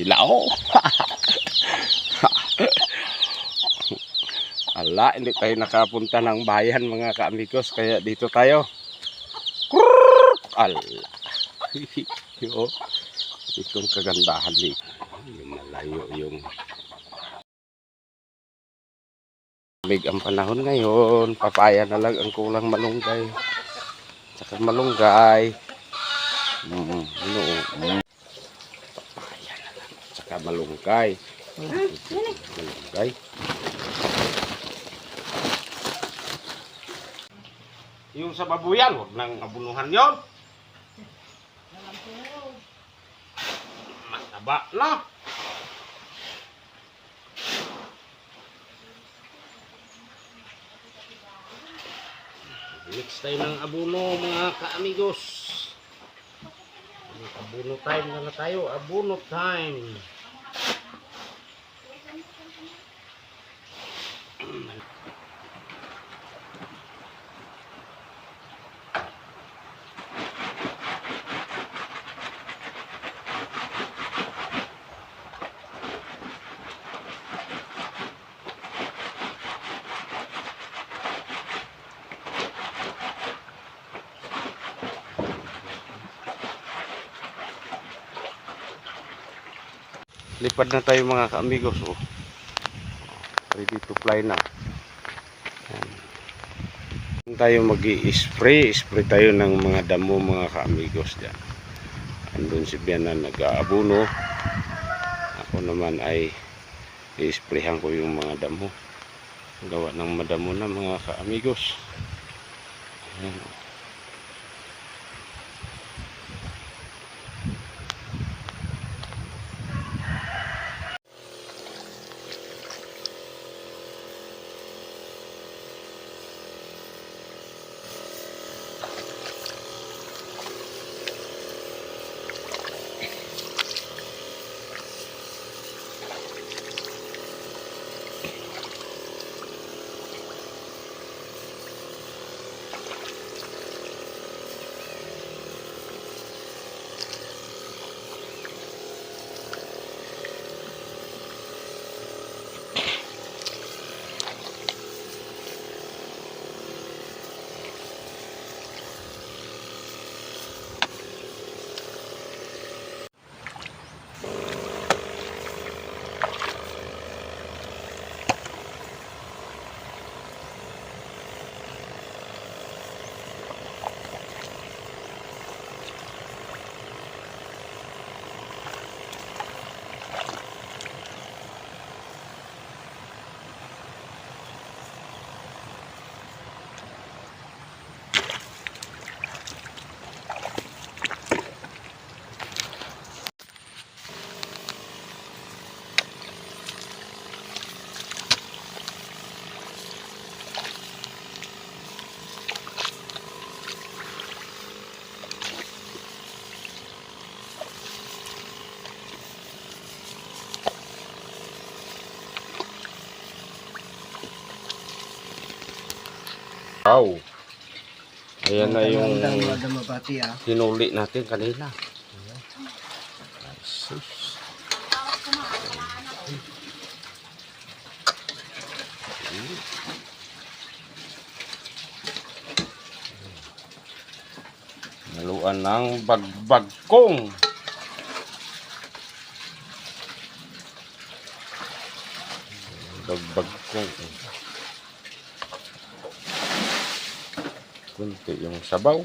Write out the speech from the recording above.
Sila. Ala, hindi tayo nakapunta ng bayan mga kaamigos. Kaya dito tayo. Ala. Yo. Itong kagandahan dito. Yung malayo yung Big ang panahon ngayon. Papaya na lang ang kulang malunggay. Saka malunggay. Mm, ano, mm. Malunggay. Malunggay. Yung sa babuyan, huwag nang abunuhan yon. Mataba na. Mix tayo ng abuno mga ka-amigos. Abuno time na na tayo. Abuno time. Lipad na tayo mga ka-amigos. Oh. Ready to fly na. Yan. Kung tayo mag spray spray tayo ng mga damo mga ka-amigos dyan. Andun si Biana nag-aabuno. Ako naman ay i-sprayhan ko yung mga damo. Gawa ng madamo na mga ka-amigos. Ayan. Wow. Ayan na yung mabati ah. natin kanina. Sus. Naluan ng bagbagkong. Bagbagkong. Kunti yung sabaw.